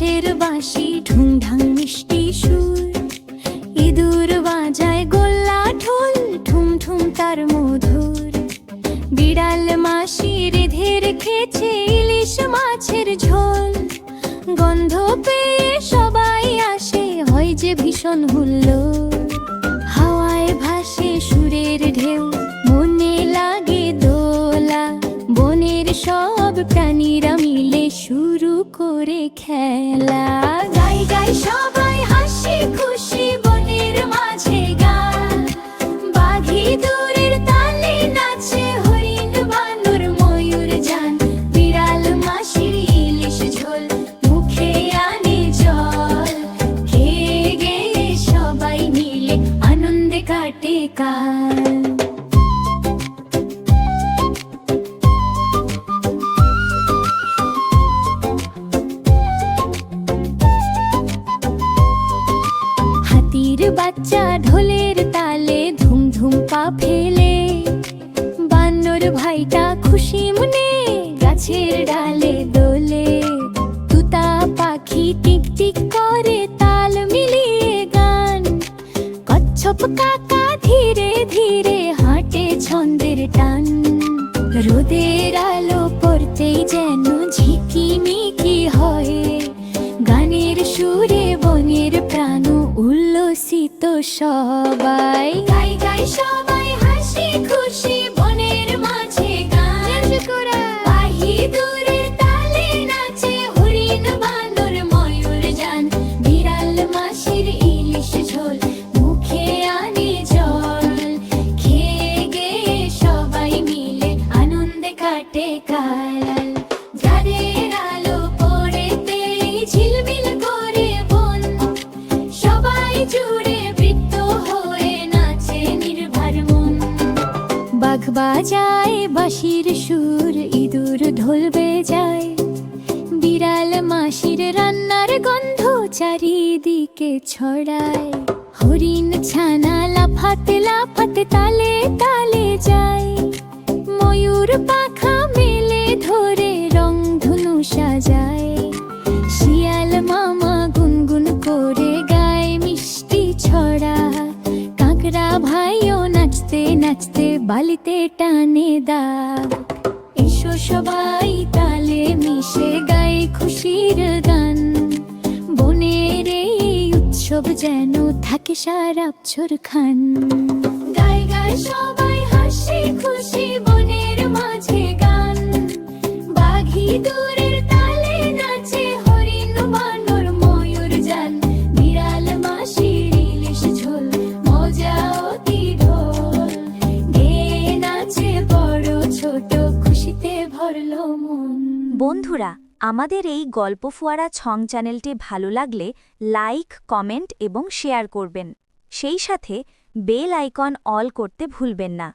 হাসি ঢুংঢাং মিষ্টি সুর। ইঁদুর বাজায় গোল্লা ঢোল ঠুম ঠুম তার মধুর। বিড়াল মাসি রেধে রেখেছে ইলিশ মাছের ঝোল। গন্ধ পেয়ে সবাই আসে, হয় যে ভীষণ হুল্লোড় মিলে শুরু করে খেলা। গাই গাই সবাই হাসি খুশি, বনের মাঝে গান। বাঘি দূরের তালে নাচে হরিণ বানর ময়ূর যান। বিড়াল মাসির ইলিশ ঝোল, মুখে আনে জল। খেয়ে গেয়ে সবাই মিলে আনন্দে কাটে কাল। বাচ্চা ঢোলের তালে ধুম ধুম পা ফেলে। বানর ভাইটা খুশি মনে গাছের ডালে দোলে। তুতা পাখি টিক টিক করে তাল মিলিয়ে গান। কচ্ছপ কাকা ধীরে ধীরে হাঁটে ছন্দের টান। রোদের আলো পড়তেই যেন সবাই। গাই গাই সবাই হাসি খুশি বনের মাঝে গান। পাহি দূরের তালে নাচে হরিণ বানর ময়ূর যান। বিড়াল মাসির ইলিশ ঝোল মুখে আনে জল। খেয়ে গেয়ে সবাই মিলে আনন্দে কাটে কাল বাজায় বাঁশির সুর ইঁদুর ঢোল বেজায় বিড়াল মাসির রান্নার গন্ধ চারিদিকে ছড়ায়। হরিণ ছানা লাফাতে লাফাতে তালে তালে যায়। ময়ূর পাখা মেলে ধরে রং ধনু সাজায়। শিয়াল মামা গুনগুন করে গায় মিষ্টি ছড়া। কাকড়া ভাইও নাচতে নাচতে বালিতে টানে দাগ। এসো সবাই তালে মিশে গায়ে খুশির গান। বনের এই উৎসব যেন থাকে সারা বছর খান। গায় গায় সবাই হাসি খুশি বনের মাঝে গান। বাঘি দূরের বন্ধুরা, আমাদের এই গল্প ফোয়ারা ছং চ্যানেলটি ভালো লাগলে লাইক, কমেন্ট এবং শেয়ার করবেন। সেই সাথে বেল আইকন অল করতে ভুলবেন না।